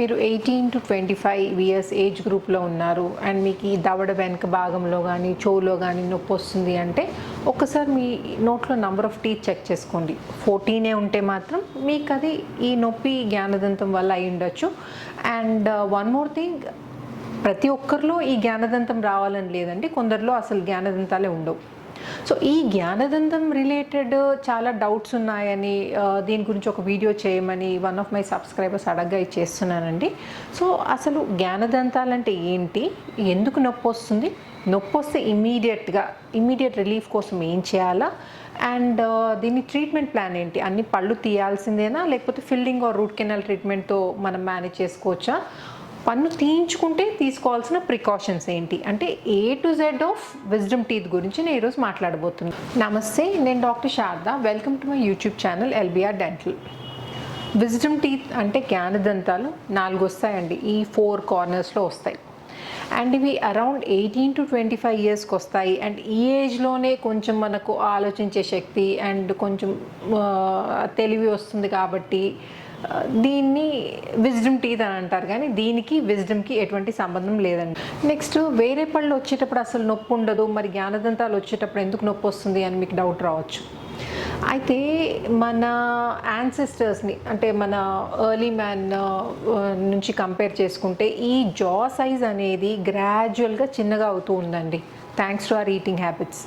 మీరు eighteen to twenty five years age గ్రూప్లో ఉన్నారు అండ్ మీకు ఈ దవడ వెనక భాగంలో కానీ చెవులో కానీ నొప్పి వస్తుంది అంటే ఒకసారి మీ నోట్లో నంబర్ ఆఫ్ టీత్ చెక్ చేసుకోండి. ఫోర్టీనే ఉంటే మాత్రం మీకు అది ఈ నొప్పి జ్ఞానదంతం వల్ల అయి ఉండొచ్చు. అండ్ వన్ మోర్ థింగ్ ప్రతి ఒక్కరిలో ఈ జ్ఞానదంతం రావాలని లేదండి. కొందరిలో అసలు జ్ఞానదంతాలే ఉండవు. సో ఈ జ్ఞానదంతం రిలేటెడ్ చాలా డౌట్స్ ఉన్నాయని దీని గురించి ఒక వీడియో చేయమని వన్ ఆఫ్ మై సబ్స్క్రైబర్స్ అడగ్గా ఇచ్చేస్తున్నానండి. సో అసలు జ్ఞానదంతాలు అంటే ఏంటి? ఎందుకు నొప్పి వస్తుంది? నొప్పి వస్తే ఇమీడియట్గా ఇమీడియట్ రిలీఫ్ కోసం ఏం చేయాలా? అండ్ దీని ట్రీట్మెంట్ ప్లాన్ ఏంటి? అన్ని పళ్ళు తీయాల్సిందేనా? లేకపోతే ఫిల్డింగ్ ఆర్ రూట్ కెనాల్ ట్రీట్మెంట్తో మనం మేనేజ్ చేసుకోవచ్చా? పన్ను తీయించుకుంటే తీసుకోవాల్సిన ప్రికాషన్స్ ఏంటి? అంటే A to Z of wisdom teeth గురించి నేను ఈరోజు మాట్లాడబోతున్నాను నమస్తే నేను doctor Sharada. Welcome to my YouTube channel LBR dental wisdom teeth అంటే జ్ఞానదంతాలు నాలుగు వస్తాయండి ఈ ఫోర్ కార్నర్స్లో వస్తాయి. అండ్ ఇవి around eighteen to twenty five ఇయర్స్కి వస్తాయి. అండ్ ఈ ఏజ్లోనే కొంచెం మనకు ఆలోచించే శక్తి అండ్ కొంచెం తెలివి వస్తుంది కాబట్టి దీన్ని విజ్డమ్ టీత్ అని అంటారు కానీ దీనికి విజ్డమ్కి ఎటువంటి సంబంధం లేదండి. నెక్స్ట్ వేరే పళ్ళు వచ్చేటప్పుడు అసలు నొప్పి ఉండదు మరి జ్ఞానదంతాలు వచ్చేటప్పుడు ఎందుకు నొప్పి వస్తుంది అని మీకు డౌట్ రావచ్చు. అయితే మన యాన్సెస్టర్స్ని అంటే మన ఎర్లీ మ్యాన్ uh, నుంచి కంపేర్ చేసుకుంటే ఈ జా సైజ్ అనేది గ్రాడ్యువల్గా చిన్నగా అవుతూ ఉందండి. Thanks to our eating habits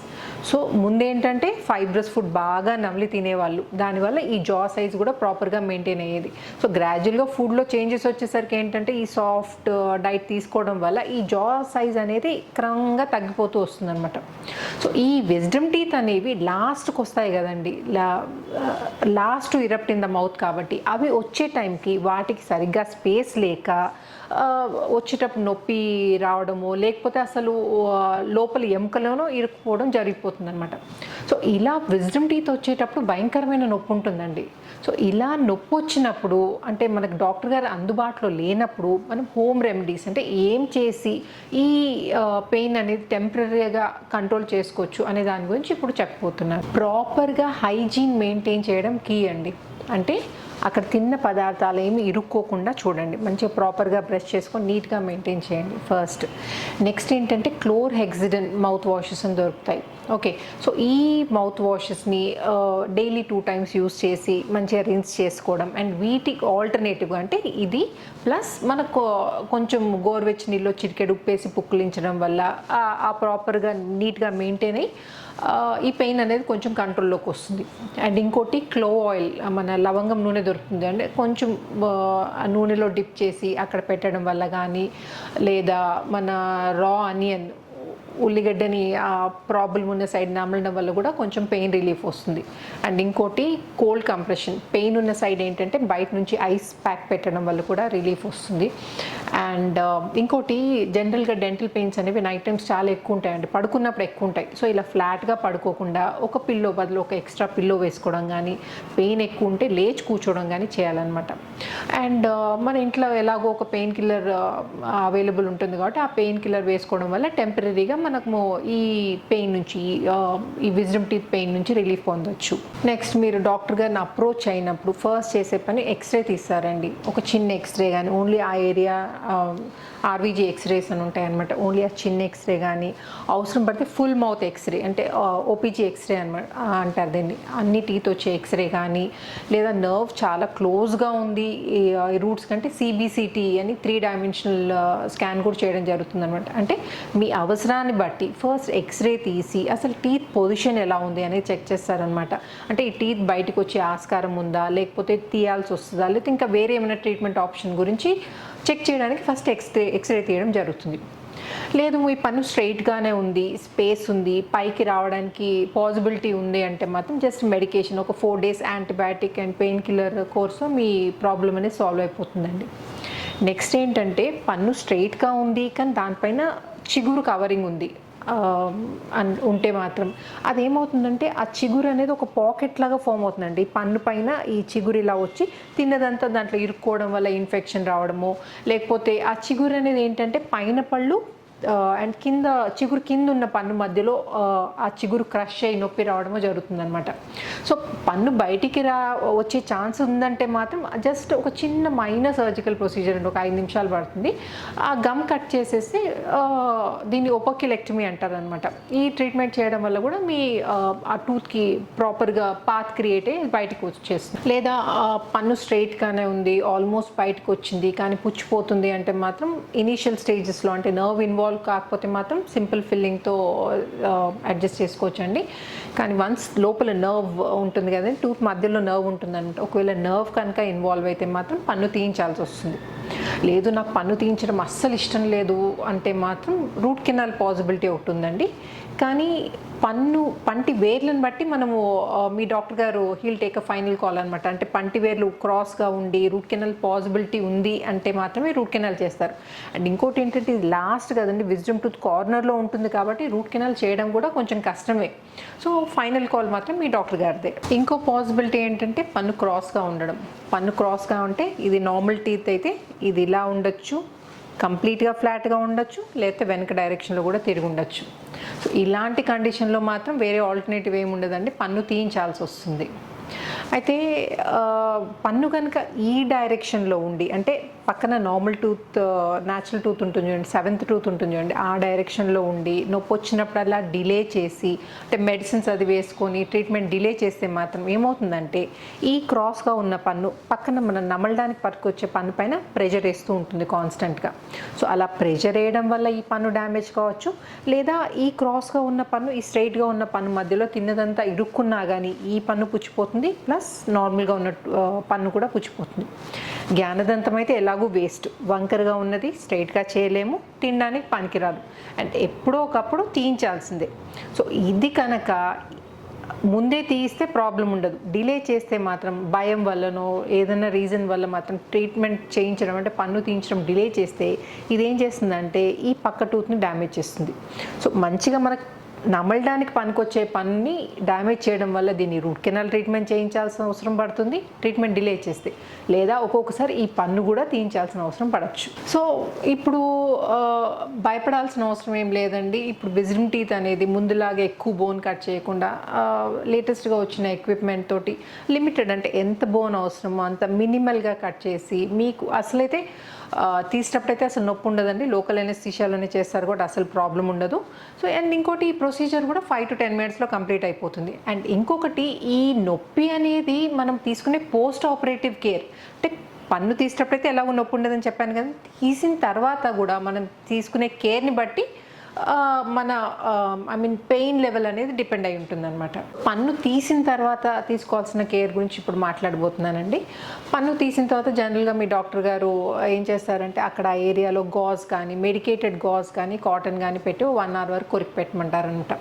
so ముందేంటంటే fibrous food బాగా నమిలి తినేవాళ్ళు. దానివల్ల ఈ జా సైజ్ కూడా ప్రాపర్గా మెయింటైన్ అయ్యేది. సో గ్రాడ్యువల్గా ఫుడ్లో చేంజెస్ వచ్చేసరికి ఏంటంటే ఈ సాఫ్ట్ డైట్ uh, తీసుకోవడం వల్ల ఈ జా సైజ్ అనేది క్రమంగా తగ్గిపోతూ వస్తుందన్నమాట. సో ఈ విజ్డమ్ టీత్ అనేవి లాస్ట్కి వస్తాయి కదండి. లా last erupt in the mouth కాబట్టి అవి వచ్చే టైంకి వాటికి సరిగ్గా స్పేస్ లేక uh, వచ్చేటప్పుడు నొప్పి రావడము లేకపోతే అసలు uh, లోపల లోపల ఎముకలోనూ ఇరుక్కుపోవడం జరిగిపోతుంది అనమాట సో ఇలా విజ్డమ్ టీత్ వచ్చేటప్పుడు భయంకరమైన నొప్పి ఉంటుందండి. సో ఇలా నొప్పి వచ్చినప్పుడు అంటే మనకు డాక్టర్ గారు అందుబాటులో లేనప్పుడు మనం హోమ్ రెమెడీస్ అంటే ఏం చేసి ఈ పెయిన్ అనేది టెంపరీగా కంట్రోల్ చేసుకోవచ్చు అనే దాని గురించి ఇప్పుడు చెప్పబోతున్నాను ప్రాపర్గా హైజీన్ మెయింటైన్ చేయడం కీ అండి. అంటే అక్కడ తిన్న పదార్థాలు ఏమి ఇరుక్కోకుండా చూడండి. మంచిగా ప్రాపర్గా బ్రష్ చేసుకొని నీట్గా మెయింటైన్ చేయండి ఫస్ట్ నెక్స్ట్ ఏంటంటే క్లోర్ హెక్సిడెన్ మౌత్ వాషెస్ అని దొరుకుతాయి. ఓకే సో ఈ మౌత్ వాషెస్ని డైలీ టూ టైమ్స్ యూస్ చేసి మంచిగా రిన్స్ చేసుకోవడం అండ్ వీటికి ఆల్టర్నేటివ్గా అంటే ఇది. ప్లస్ మనకు కొంచెం గోరువెచ్చి నీళ్ళు చిటికెడు ఉప్పేసి పుక్కిలించడం వల్ల ఆ- ప్రాపర్గా నీట్గా మెయింటైన్ అయ్యి ఈ పెయిన్ అనేది కొంచెం కంట్రోల్లోకి వస్తుంది. అండ్ ఇంకోటి క్లో ఆయిల్ మన లవంగం నూనె దొరుకుతుంది. అంటే కొంచెం నూనెలో డిప్ చేసి అక్కడ పెట్టడం వల్ల కానీ లేదా మన రా ఆనియన్ ఉల్లిగడ్డని ఆ ప్రాబ్లం ఉన్న సైడ్ నమలడం వల్ల కూడా కొంచెం పెయిన్ రిలీఫ్ వస్తుంది. అండ్ ఇంకోటి కోల్డ్ కంప్రెషన్ పెయిన్ ఉన్న సైడ్ ఏంటంటే బయట నుంచి ఐస్ ప్యాక్ పెట్టడం వల్ల కూడా రిలీఫ్ వస్తుంది. అండ్ uh, ఇంకోటి జనరల్గా డెంటల్ పెయిన్స్ అనేవి నైట్ టైమ్స్ చాలా ఎక్కువ ఉంటాయండి. పడుకున్నప్పుడు ఎక్కువ ఉంటాయి. సో ఇలా ఫ్లాట్గా పడుకోకుండా ఒక పిల్లో బదులు ఒక ఎక్స్ట్రా పిల్లో వేసుకోవడం కానీ పెయిన్ ఎక్కువ ఉంటే లేచి కూర్చోవడం కానీ చేయాలన్నమాట. అండ్ uh, మన ఇంట్లో ఎలాగో ఒక పెయిన్ కిల్లర్ అవైలబుల్ ఉంటుంది కాబట్టి ఆ పెయిన్ కిల్లర్ వేసుకోవడం వల్ల టెంపరీగా మనము ఈ పెయిన్ నుంచి ఈ విజ్డమ్ టీత్ పెయిన్ నుంచి రిలీఫ్ పొందొచ్చు. నెక్స్ట్ మీరు డాక్టర్ గారిని అప్రోచ్ అయినప్పుడు ఫస్ట్ చేసే పని ఎక్స్రే తీస్తారండి. ఒక చిన్న ఎక్స్రే కానీ ఓన్లీ ఆ ఏరియా ఆర్వీజీ ఎక్స్రేస్ అని ఉంటాయన్నమాట. ఓన్లీ ఆ చిన్న ఎక్స్రే కానీ అవసరం పడితే ఫుల్ మౌత్ ఎక్స్రే అంటే ఓపీజీ ఎక్స్రే అనమాట అంటారు దీన్ని. అన్ని టీత్ వచ్చే ఎక్స్రే కానీ లేదా నర్వ్ చాలా క్లోజ్గా ఉంది ఈ రూట్స్ కంటే సిబిసిటీ అని త్రీ డైమెన్షనల్ స్కాన్ కూడా చేయడం జరుగుతుంది అనమాట అంటే మీ అవసరాన్ని బట్టి ఫస్ట్ ఎక్స్రే తీసి అసలు టీత్ పొజిషన్ ఎలా ఉంది అనేది చెక్ చేస్తారనమాట అంటే ఈ టీత్ బయటకు వచ్చే ఆస్కారం ఉందా లేకపోతే తీయాల్సి వస్తుందా లేకపోతే ఇంకా వేరే ఏమైనా ట్రీట్మెంట్ ఆప్షన్ గురించి చెక్ చేయడానికి ఫస్ట్ ఎక్స్రే ఎక్స్రే తీయడం జరుగుతుంది. లేదు ఈ పన్ను స్ట్రైట్గానే ఉంది స్పేస్ ఉంది పైకి రావడానికి పాసిబిలిటీ ఉంది అంటే మాత్రం జస్ట్ మెడికేషన్ ఒక four days antibiotic and pain killer course me problem అనేది సాల్వ్ అయిపోతుందండి. నెక్స్ట్ ఏంటంటే పన్ను స్ట్రైట్గా ఉంది కానీ దానిపైన చిగురు కవరింగ్ ఉంది. అన్- ఉంటే మాత్రం. అదేమవుతుందంటే ఆ చిగురు అనేది ఒక పాకెట్ లాగా ఫామ్ అవుతుందండి. పన్ను పైన ఈ చిగురు ఇలా వచ్చి తిన్నదంతా దాంట్లో ఇరుక్కోవడం వల్ల ఇన్ఫెక్షన్ రావడము లేకపోతే ఆ చిగురు అనేది ఏంటంటే పైన పళ్ళు అండ్ కింద చిగురు కింద ఉన్న పన్ను మధ్యలో ఆ, చిగురు క్రష్ అయ్యి నొప్పి రావడము జరుగుతుందన్నమాట. సో పన్ను బయటికి రా వచ్చే ఛాన్స్ ఉందంటే మాత్రం జస్ట్ ఒక చిన్న మైనర్ సర్జికల్ ప్రొసీజర్ అండి ఒక ఐదు నిమిషాలు పడుతుంది. ఆ గమ్ కట్ చేసేసి దీన్ని ఒపోకిలెక్టమీ అంటారు అనమాట ఈ ట్రీట్మెంట్ చేయడం వల్ల కూడా మీ ఆ, టూత్కి ప్రాపర్గా పాత్ క్రియేట్ అయ్యి బయటకు వచ్చేస్తుంది. లేదా పన్ను స్ట్రైట్గానే ఉంది ఆల్మోస్ట్ బయటకు వచ్చింది కానీ పుచ్చిపోతుంది అంటే మాత్రం ఇనీషియల్ స్టేజెస్లో అంటే నర్వ్ ఇన్వాల్వ్ కాకపోతే మాత్రం సింపుల్ ఫిల్లింగ్తో అడ్జస్ట్ చేసుకోవచ్చండి. కానీ వన్స్ లోపల నర్వ్ ఉంటుంది కదండి టూత్ మధ్యలో నర్వ్ ఉంటుంది అనమాట ఒకవేళ నర్వ్ కనుక ఇన్వాల్వ్ అయితే మాత్రం పన్ను తీయించాల్సి వస్తుంది. లేదు నాకు పన్ను తీయించడం అస్సలు ఇష్టం లేదు అంటే మాత్రం రూట్ కెనాల్ పాసిబిలిటీ ఒకటి ఉందండి. కానీ పన్ను పంటి వేర్లను బట్టి మనము మీ doctor garu will take a final call అనమాట అంటే పంటి వేర్లు క్రాస్గా ఉండి రూట్ కెనల్ పాసిబిలిటీ ఉంది అంటే మాత్రమే రూట్ కెనల్ చేస్తారు. అండ్ ఇంకోటి ఏంటంటే ఇది లాస్ట్ కదండి విజ్డమ్ టూత్ కార్నర్లో ఉంటుంది కాబట్టి రూట్ కెనల్ చేయడం కూడా కొంచెం కష్టమే. సో ఫైనల్ కాల్ మాత్రం మీ డాక్టర్ గారిదే. ఇంకో పాసిబిలిటీ ఏంటంటే పన్ను క్రాస్గా ఉండడం. పన్ను క్రాస్గా ఉంటే ఇది నార్మల్ టీత్ అయితే ఇది ఇలా ఉండొచ్చు. కంప్లీట్గా ఫ్లాట్గా ఉండొచ్చు లేకపోతే వెనక డైరెక్షన్లో కూడా తిరిగి ఉండొచ్చు. సో ఇలాంటి కండిషన్లో మాత్రం వేరే ఆల్టర్నేటివ్ ఏమి ఉండదండి పన్ను తీయించాల్సి వస్తుంది. అయితే పన్ను కనుక ఈ డైరెక్షన్లో ఉండి అంటే పక్కన నార్మల్ టూత్ న్యాచురల్ టూత్ ఉంటుంది చూడండి సెవెంత్ టూత్ ఉంటుంది చూడండి ఆ డైరెక్షన్లో ఉండి నొప్పి వచ్చినప్పుడల్లా డిలే చేసి అంటే మెడిసిన్స్ అది వేసుకొని ట్రీట్మెంట్ డిలే చేస్తే మాత్రం ఏమవుతుందంటే ఈ క్రాస్గా ఉన్న పన్ను పక్కన మనం నమలడానికి పట్టుకొచ్చే పన్ను పైన ప్రెషర్ వేస్తూ ఉంటుంది కాన్స్టెంట్గా సో అలా ప్రెషర్ వేయడం వల్ల ఈ పన్ను డ్యామేజ్ కావచ్చు లేదా ఈ క్రాస్గా ఉన్న పన్ను ఈ స్ట్రైట్గా ఉన్న పన్ను మధ్యలో తిన్నదంతా ఇరుక్కున్నా కానీ ఈ పన్ను పుచ్చిపోతుంది ప్లస్ నార్మల్గా ఉన్న పన్ను కూడా పుచ్చిపోతుంది. జ్ఞానదంతం అయితే ఎలాగూ వేస్ట్. వంకరగా ఉన్నది స్ట్రైట్గా చేయలేము తినడానికి పనికిరాదు. అండ్ ఎప్పుడో ఒకప్పుడు తీయించాల్సిందే. సో ఇది కనుక ముందే తీయిస్తే ప్రాబ్లం ఉండదు. డిలే చేస్తే మాత్రం భయం వల్లనో ఏదైనా రీజన్ వల్ల మాత్రం ట్రీట్మెంట్ చేయించడం అంటే పన్ను తీయించడం డిలే చేస్తే ఇదేం చేస్తుందంటే ఈ పక్క టూత్ని డ్యామేజ్ చేస్తుంది. సో మంచిగా మనకు నమలడానికి పనికొచ్చే పన్ని డ్యామేజ్ చేయడం వల్ల దీన్ని రూట్ కెనాల్ ట్రీట్మెంట్ చేయించాల్సిన అవసరం పడుతుంది. ట్రీట్మెంట్ డిలే చేస్తే లేదా ఒక్కొక్కసారి ఈ పన్ను కూడా తీయించాల్సిన అవసరం పడవచ్చు సో ఇప్పుడు భయపడాల్సిన అవసరం ఏం లేదండి. ఇప్పుడు విజిటింగ్ టీత్ అనేది ముందులాగా ఎక్కువ బోన్ కట్ చేయకుండా లేటెస్ట్గా వచ్చిన ఎక్విప్మెంట్ తోటి లిమిటెడ్ అంటే ఎంత బోన్ అవసరమో అంత మినిమల్గా కట్ చేసి మీకు అసలైతే తీసేటప్పుడైతే అసలు నొప్పి ఉండదండి. లోకల్ ఎనెస్థీషియాలోనే చేస్తారు కూడా అసలు ప్రాబ్లం ఉండదు. సో అండ్ ఇంకోటి ఈ ప్రొసీజర్ కూడా ఫైవ్ టు టెన్ మినిట్స్లో కంప్లీట్ అయిపోతుంది. అండ్ ఇంకొకటి ఈ నొప్పి అనేది మనం తీసుకునే పోస్ట్ ఆపరేటివ్ కేర్ అంటే పన్ను తీసేటప్పుడైతే ఎలాగో నొప్పి ఉండదని చెప్పాను కదా. తీసిన తర్వాత కూడా మనం తీసుకునే కేర్ని బట్టి మన ఐ మీన్ పెయిన్ లెవెల్ అనేది డిపెండ్ అయి ఉంటుంది పన్ను తీసిన తర్వాత తీసుకోవాల్సిన కేర్ గురించి ఇప్పుడు మాట్లాడబోతున్నానండి. పన్ను తీసిన తర్వాత జనరల్గా మీ డాక్టర్ గారు ఏం చేస్తారంటే అక్కడ ఆ ఏరియాలో గాజ్ కానీ మెడికేటెడ్ గాజ్ కానీ కాటన్ కానీ పెట్టి వన్ అవర్ వరకు కొరికి పెట్టమంటారనమాట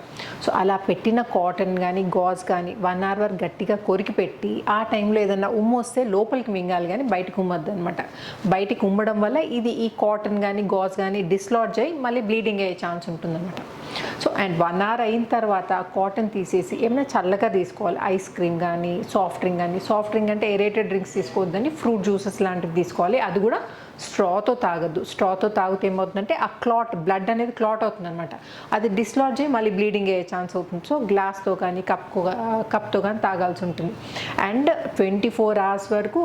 సో అలా పెట్టిన కాటన్ కానీ గాజ్ కానీ వన్ అవర్ వరకు గట్టిగా కొరికి పెట్టి ఆ టైంలో ఏదైనా ఉమ్ము వస్తే లోపలికి మింగాలి కానీ బయటకు ఉమ్మద్దు అనమాట బయటికి ఉమ్మడం వల్ల ఇది ఈ కాటన్ కానీ గాజ్ కానీ డిస్లాడ్జ్ అయ్యి మళ్ళీ బ్లీడింగ్ అయ్యే ఛాన్స్ ఉంటుందన్నమాట. సో అండ్ వన్ అవర్ అయిన తర్వాత కాటన్ తీసేసి ఏమైనా చల్లగా తీసుకోవాలి. ఐస్ క్రీమ్ కానీ సాఫ్ట్ డ్రింక్ కానీ సాఫ్ట్ డ్రింక్ అంటే ఎరేటెడ్ డ్రింక్స్ తీసుకోవద్దని ఫ్రూట్ జ్యూసెస్ లాంటివి తీసుకోవాలి. అది కూడా స్ట్రాతో తాగద్దు. స్ట్రాతో తాగితే ఏమవుతుందంటే ఆ క్లాట్ బ్లడ్ అనేది క్లాట్ అవుతుంది అనమాట అది డిస్లాడ్జ్ అయ్యి మళ్ళీ బ్లీడింగ్ అయ్యే ఛాన్స్ అవుతుంది. సో గ్లాస్తో కానీ కప్కు కప్తో కానీ తాగాల్సి ఉంటుంది. అండ్ ట్వంటీ ఫోర్ అవర్స్ వరకు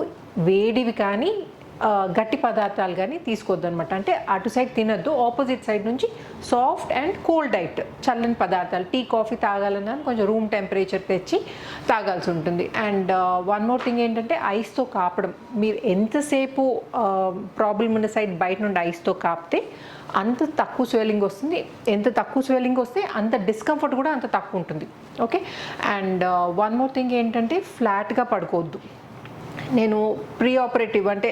వేడివి కానీ గట్టి పదార్థాలు కానీ తీసుకోవద్దు అనమాట అంటే అటు సైడ్ తినద్దు ఆపోజిట్ సైడ్ నుంచి సాఫ్ట్ అండ్ కోల్డ్ డైట్ చల్లని పదార్థాలు టీ కాఫీ తాగాలన్నా కొంచెం రూమ్ టెంపరేచర్ తెచ్చి తాగాల్సి ఉంటుంది. అండ్ వన్ మోర్ థింగ్ ఏంటంటే ఐస్తో కాపడం. మీరు ఎంతసేపు ప్రాబ్లం ఉన్న సైడ్ బయట నుండి ఐస్తో కాపితే అంత తక్కువ స్వెల్లింగ్ వస్తుంది. ఎంత తక్కువ స్వెల్లింగ్ వస్తే అంత డిస్కంఫర్ట్ కూడా అంత తక్కువ ఉంటుంది. Okay? And one more thing ఏంటంటే ఫ్లాట్గా పడుకోవద్దు. నేను ప్రీ ఆపరేటివ్ అంటే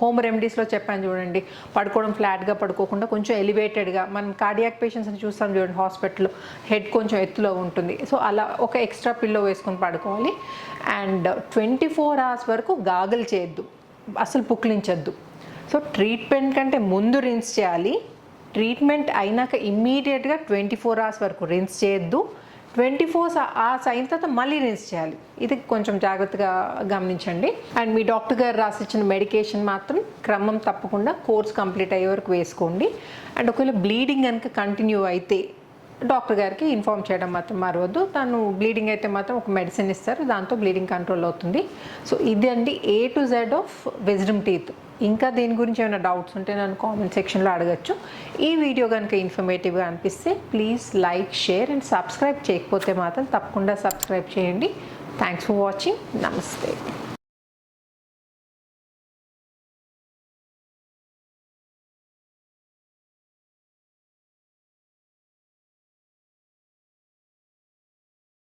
హోమ్ రెమెడీస్లో చెప్పాను చూడండి. పడుకోవడం ఫ్లాట్గా పడుకోకుండా కొంచెం ఎలివేటెడ్గా మనం కార్డియాక్ పేషెంట్స్ని చూస్తాం చూడండి హాస్పిటల్లో హెడ్ కొంచెం ఎత్తులో ఉంటుంది. సో అలా ఒక ఎక్స్ట్రా పిల్లో వేసుకొని పడుకోవాలి. అండ్ ట్వంటీ ఫోర్ అవర్స్ వరకు గాగల్ చేయొద్దు. అసలు పుక్లించొద్దు సో ట్రీట్మెంట్ కంటే ముందు రిన్స్ చేయాలి. ట్రీట్మెంట్ అయినాక ఇమ్మీడియట్గా ట్వంటీ ఫోర్ అవర్స్ వరకు రిన్స్ చేయొద్దు. ట్వంటీ ఫోర్ అవర్స్ అయిన తర్వాత మళ్ళీ రిన్స్ చేయాలి. ఇది కొంచెం జాగ్రత్తగా గమనించండి. అండ్ మీ డాక్టర్ గారు రాసిచ్చిన మెడికేషన్ మాత్రం క్రమం తప్పకుండా కోర్స్ కంప్లీట్ అయ్యే వరకు వేసుకోండి. అండ్ ఒకవేళ బ్లీడింగ్ కనుక కంటిన్యూ అయితే డాక్టర్ గారికి ఇన్ఫామ్ చేయడం మాత్రం మరవద్దు. తను బ్లీడింగ్ అయితే మాత్రం ఒక మెడిసిన్ ఇస్తారు. దాంతో బ్లీడింగ్ కంట్రోల్ అవుతుంది. సో ఇది అండి A to Z of wisdom teeth ఇంకా దీని గురించి ఏమైనా డౌట్స్ ఉంటే నన్ను కామెంట్ సెక్షన్లో అడగచ్చు. ఈ వీడియో కనుక ఇన్ఫర్మేటివ్గా అనిపిస్తే please like share and subscribe చేయకపోతే మాత్రం తప్పకుండా సబ్స్క్రైబ్ చేయండి. థ్యాంక్స్ ఫర్ వాచింగ్ నమస్తే